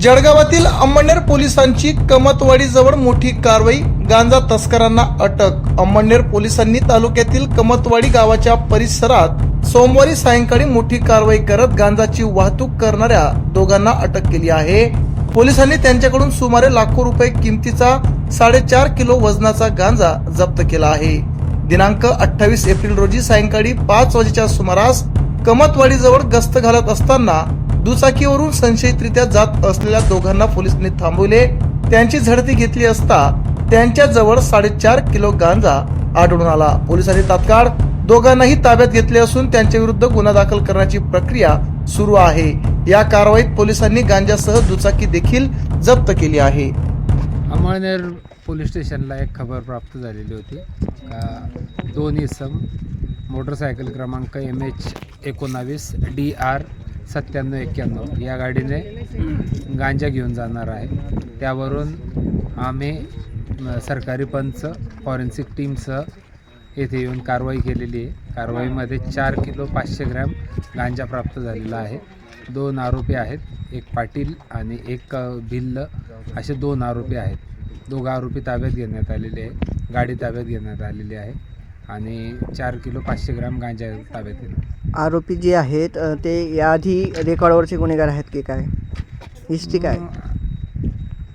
जळगावातील अंमळनेर पोलिसांची कमतवाडीजवळ मोठी कारवाई. गांजा तस्करांना अटक. अंमळनेर पोलिसांनी तालुक्यातील कमतवाडी गावाच्या परिसरात सोमवारी सायंकाळी मोठी कारवाई करत गांजाची वाहतूक करणाऱ्या दोघांना अटक केली आहे. पोलिसांनी त्यांच्याकडून सुमारे लाखो रुपये किमतीचा साडेचार किलो वजनाचा गांजा जप्त केला आहे. दिनांक अठ्ठावीस एप्रिल रोजी सायंकाळी पाच वाजेच्या सुमारास कमतवाडीजवळ गस्त घालत असताना दुचाकीवरून संशयितरित्या जात असलेल्या दोघांना पोलिसांनी थांबवले. त्यांची झडती घेतली असता त्यांच्या जवळ साडेचार किलो गांजा आढळून आला. पोलिसांनी तात्काळ दोघांनाही ताब्यात घेतले असून त्यांच्या विरुद्ध गुन्हा दाखल करण्याची प्रक्रिया सुरू आहे. या कारवाईत पोलिसांनी गांजासह दुचाकी देखील जप्त केली आहे. अमळनेर पोलीस स्टेशनला एक खबर प्राप्त झालेली होती. का दोन इसम मोटरसायकल क्रमांक एम एच एकोणावीस डी आर सत्त्याण्णव एक्क्याण्णव या गाडीने गांजा घेऊन जाणार आहे. त्यावरून आम्ही सरकारी पंच फॉरेन्सिक टीमसह येथे येऊन कारवाई केलेली आहे. कारवाईमध्ये चार किलो पाचशे ग्रॅम गांजा प्राप्त झालेला आहे. दोन आरोपी आहेत एक पाटील आणि एक भिल्ल. असे दोन आरोपी आहेत. दोघं आरोपी ताब्यात घेण्यात आलेले आहे गाडी ताब्यात घेण्यात आलेली आहे आणि चार किलो पाचशे ग्रॅम गांजा ताब्यात घेण्यात आरोपी जे आहेत ते याआधी रेकॉर्डवरचे गुन्हेगार आहेत की काय? हिस्ट्री काय?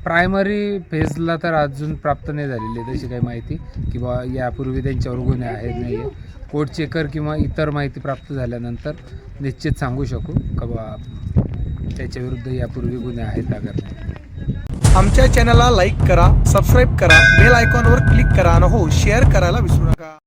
प्रायमरी फेजला तर अजून प्राप्त नाही झालेली आहे तशी काही माहिती किंवा यापूर्वी त्यांच्यावर गुन्हे आहेत नाही आहे कोर्ट चेकर किंवा इतर माहिती प्राप्त झाल्यानंतर निश्चित सांगू शकू का बा त्याच्याविरुद्ध यापूर्वी गुन्हे आहेत का आमच्या चॅनलला लाईक करा सबस्क्राईब करा बेल आयकॉनवर क्लिक करा आणि हो शेअर करायला विसरू नका.